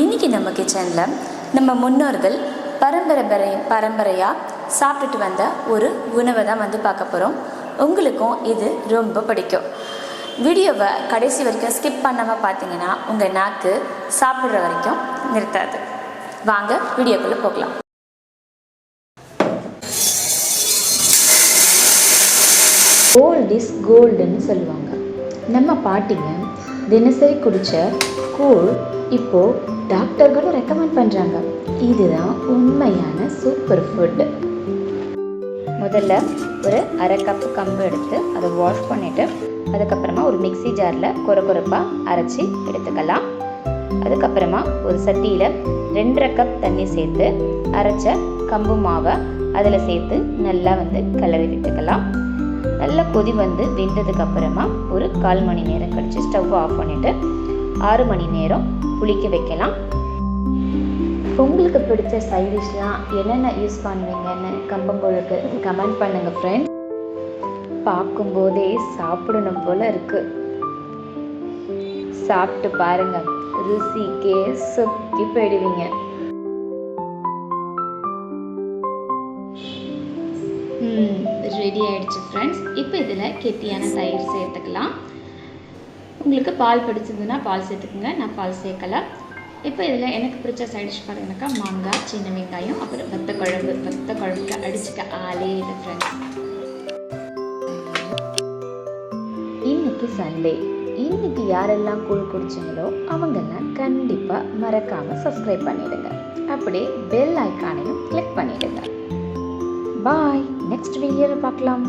இன்னைக்கு நம்ம கிச்சனில் நம்ம முன்னோர்கள் பரம்பரை பரம்பரையாக சாப்பிட்டுட்டு வந்த ஒரு உணவை தான் வந்து பார்க்க போகிறோம் உங்களுக்கும் இது ரொம்ப பிடிக்கும். வீடியோவை கடைசி வரைக்கும் ஸ்கிப் பண்ணாமல் பார்த்தீங்கன்னா உங்கள் நாக்கு சாப்பிட்ற வரைக்கும் நிறுத்தாது. வாங்க வீடியோக்குள்ளே போகலாம். ஓல்ட் இஸ் கோல்டுன்னு சொல்லுவாங்க. நம்ம பாட்டிங்க தினசரி குடித்த கூழ் இப்போ டாக்டர்களும் ரெக்கமெண்ட் பண்ணுறாங்க இதுதான் உண்மையான சூப்பர் ஃபுட்டு முதல்ல ஒரு அரை கப்பு கம்பு எடுத்து அதை வாஷ் பண்ணிவிட்டு அதுக்கப்புறமா ஒரு மிக்ஸி ஜாரில் கொர கொரப்பாக அரைச்சி எடுத்துக்கலாம். அதுக்கப்புறமா ஒரு சட்டியில் ரெண்டரை கப் தண்ணி சேர்த்து அரைச்ச கம்பு மாவை அதில் சேர்த்து நல்லா வந்து கிளறி விட்டுக்கலாம். நல்லா கொதி வந்து வெந்ததுக்கு அப்புறமா ஒரு கால் மணி நேரம் கழித்து ஸ்டவ் ஆஃப் பண்ணிவிட்டு ஆறு மணி நேரம் புளிக்க வைக்கலாம். உங்களுக்கு பிடிச்ச சைடிஷ்லாம் என்னென்ன யூஸ் பண்ணுவீங்கன்னு கம்பங்கூழுக்கு கமெண்ட் பண்ணுங்கள் ஃப்ரெண்ட்ஸ் பார்க்கும்போதே சாப்பிடணும் போல இருக்கு. சாப்பிட்டு பாருங்க ருசிக்கே சொக்கி போயிடுவீங்க. ரெடி ஆயிடுச்சு ஃப்ரெண்ட்ஸ் இப்போ இதில் கெட்டியான தயிர் சேர்த்துக்கலாம். உங்களுக்கு பால் பிடிச்சிருந்துன்னா பால் சேர்த்துக்குங்க. நான் பால் சேர்க்கலை. இப்போ இதில் எனக்கு பிடிச்ச சைட் டிஷ் பார்த்தீங்கன்னாக்கா மாங்காய் சின்ன வெங்காயம் அப்புறம் வத்த குழம்பு. வத்த குழம்புக்கு அடிச்சுக்க ஆளே இல்லை ஃப்ரெண்ட்ஸ் இன்னைக்கு சண்டே இன்னைக்கு யாரெல்லாம் கூழ் குடிச்சிங்களோ அவங்கெல்லாம் கண்டிப்பாக மறக்காமல் சப்ஸ்கிரைப் பண்ணிடுங்க. அப்படியே பெல் ஐக்கானையும் கிளிக் பண்ணிடுங்க. பாய் நெக்ஸ்ட் வீடியோவில் பார்க்கலாம்.